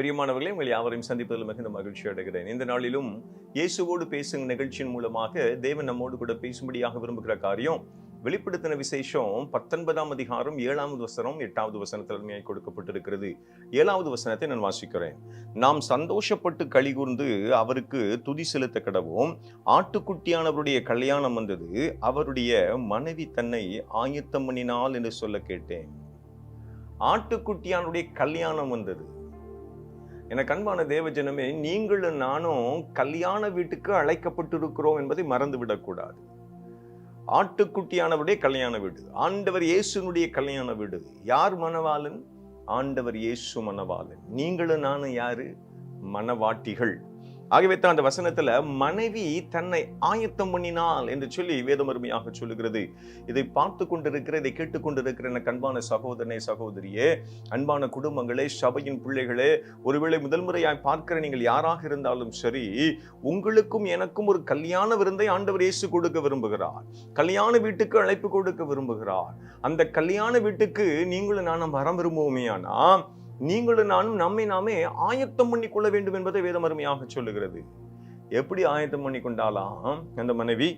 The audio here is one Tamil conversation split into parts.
பிரியமானவர்களே உங்கள் யாவரையும் சந்திப்பதில் மிகுந்த மகிழ்ச்சி அடைகிறேன். இந்த நாளிலும் இயேசுவோடு பேசும் நிகழ்ச்சியின் மூலமாக தேவன் நம்மோடு கூட பேசும்படியாக விரும்புகிற காரியம் வெளிப்படுத்தின விசேஷம் பத்தொன்பதாம் அதிகாரம் ஏழாவது வசனம் எட்டாவது வசன தலைமையாய் கொடுக்கப்பட்டிருக்கிறது. ஏழாவது வசனத்தை நான் வாசிக்கிறேன். நாம் சந்தோஷப்பட்டு கலிகூர்ந்து அவருக்கு துதி செலுத்த கிடவும் ஆட்டுக்குட்டியானவருடைய கல்யாணம் வந்தது. அவருடைய மனைவி தன்னை ஆயத்தம் பண்ணினாள் என்று சொல்ல கேட்டேன். ஆட்டுக்குட்டியானுடைய கல்யாணம் வந்தது. எனக்கு அன்பான தேவஜனமே நீங்களும் நானும் கல்யாண வீட்டுக்கு அழைக்கப்பட்டிருக்கிறோம் என்பதை மறந்து விடக்கூடாது ஆட்டுக்குட்டியானவருடைய கல்யாண வீடு ஆண்டவர் இயேசுனுடைய கல்யாண வீடு. யார் மணவாளன்? ஆண்டவர் இயேசு மணவாளன். நீங்களும் நானும் யாரு? மணவாட்டிகள். ஆகவே தான் அந்த வசனத்துல மனைவி தன்னை ஆயத்தம் பண்ணினாள் என்று சொல்லி வேதம் அருமையாக சொல்லுகிறது. இதை பார்த்து கொண்டிருக்கிற இதை கேட்டுக்கொண்டிருக்கிற எனக்கு அன்பான சகோதரனே சகோதரியே அன்பான குடும்பங்களே சபையின் பிள்ளைகளே ஒருவேளை முதல் முறையாய் பார்க்கிற நீங்கள் யாராக இருந்தாலும் சரி உங்களுக்கும் எனக்கும் ஒரு கல்யாண விருந்தை ஆண்டவர் இயேசு கொடுக்க விரும்புகிறார். கல்யாண வீட்டுக்கு அழைப்பு கொடுக்க விரும்புகிறார். அந்த கல்யாண வீட்டுக்கு நீங்களும் நானும் வர விரும்புவோமேயானா நீங்களும் நானும் நம்மை நாமே ஆயத்தம் பண்ணி கொள்ள வேண்டும் என்பதை வேதம் அருமையாக சொல்லுகிறது. எப்படி ஆயத்தம் பண்ணி கொண்டாலாம் அந்த மனைவி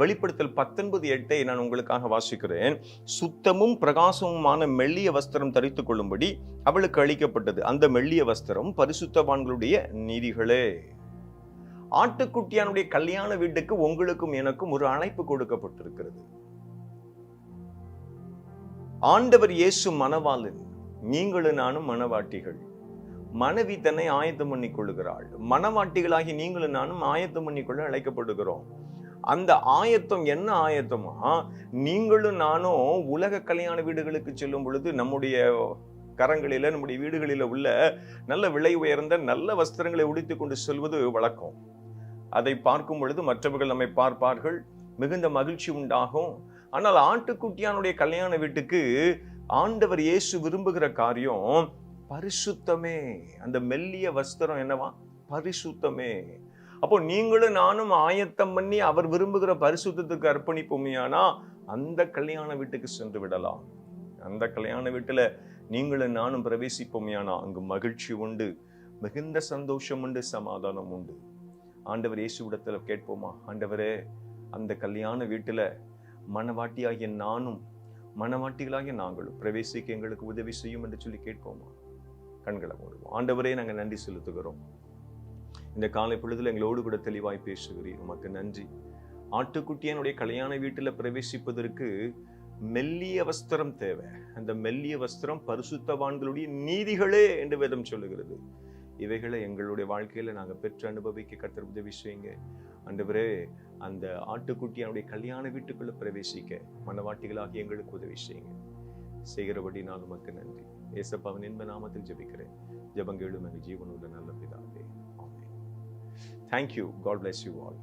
வெளிப்படுத்தல் பத்தொன்பது எட்டை நான் உங்களுக்காக வாசிக்கிறேன். சுத்தமும் பிரகாசமுமான மெல்லிய வஸ்திரம் தரித்து கொள்ளும்படி அவளுக்கு அளிக்கப்பட்டது. அந்த மெல்லிய வஸ்திரம் பரிசுத்தவான்களுடைய நீதிகளே. ஆட்டுக்குட்டியானுடைய கல்யாண வீட்டுக்கு உங்களுக்கும் எனக்கும் ஒரு அழைப்பு கொடுக்கப்பட்டிருக்கிறது. ஆண்டவர் இயேசு மணவாளன் நீங்களும் நானும் மனவாட்டிகள். மனைவி தன்னை ஆயத்தம் பண்ணி கொள்ளுகிறாள். மனவாட்டிகளாகி நீங்களும் நானும் ஆயத்தம் பண்ணிக்கொள்ள அழைக்கப்படுகிறோம். அந்த ஆயத்தம் என்ன ஆயத்தமா? நீங்களும் நானும் உலக கல்யாண வீடுகளுக்கு செல்லும் பொழுது நம்முடைய கரங்களில நம்முடைய வீடுகளில் உள்ள நல்ல விலை உயர்ந்த நல்ல வஸ்திரங்களை உடுத்தி கொண்டு செல்வது வழக்கம். அதை பார்க்கும் பொழுது மற்றவர்கள் நம்மை பார்ப்பார்கள். மிகுந்த மகிழ்ச்சி உண்டாகும். ஆனால் ஆட்டுக்குட்டியானுடைய கல்யாண வீட்டுக்கு ஆண்டவர் இயேசு விரும்புகிற காரியம் பரிசுத்தமே. அந்த மெல்லிய வஸ்திரம் என்னவா? பரிசுத்தமே. அப்போ நீங்களும் நானும் ஆயத்தம் பண்ணி அவர் விரும்புகிற பரிசுத்தத்துக்கு அர்ப்பணிப்போமையானா அந்த கல்யாண வீட்டுக்கு சென்று விடலாம். அந்த கல்யாண வீட்டில் நீங்களும் நானும் பிரவேசிப்போமையானா அங்கு மகிழ்ச்சி உண்டு மிகுந்த சந்தோஷம் உண்டு சமாதானம் உண்டு. ஆண்டவர் இயேசுவிடத்தில் கேட்போமா? ஆண்டவரே அந்த கல்யாண வீட்டில் மனவாட்டியாகிய நானும் மனமாட்டிகளாகிய நாங்களும் பிரவேசிக்க எங்களுக்கு உதவி செய்யும் என்று சொல்லி கேட்போமா? கண்களை மூடுவோம். ஆண்டவரே நாங்கள் நன்றி செலுத்துகிறோம். இந்த காலை பொழுதுல எங்களோடு கூட தெளிவாய் பேசுகிறீர். உமக்கு நன்றி. ஆட்டுக்குட்டியனுடைய கல்யாண வீட்டில் பிரவேசிப்பதற்கு மெல்லிய வஸ்திரம் தேவை. அந்த மெல்லிய வஸ்திரம் பரிசுத்தவான்களுடைய நீதிகளே என்று வேதம் சொல்லுகிறது. இவைகளை எங்களுடைய வாழ்க்கையில நாங்கள் பெற்று அனுபவிக்க கத்திர உதவி செய்யுங்க. ஆண்டவரே அந்த ஆட்டுக்குட்டியானுடைய கல்யாண வீட்டுக்குள்ள பிரவேசிக்க மனவாட்டிகளாகி எங்களுக்கு உதவி செய்யுங்க. செய்கிறபடி நான் உமக்கு நன்றி. ஏசப்பாவின் இன்ப நாமத்தில் ஜபிக்கிறேன். ஜெபங்கேளும் எங்கள் ஜீவனுள்ள நல்ல பிதாவே. Thank you god bless you all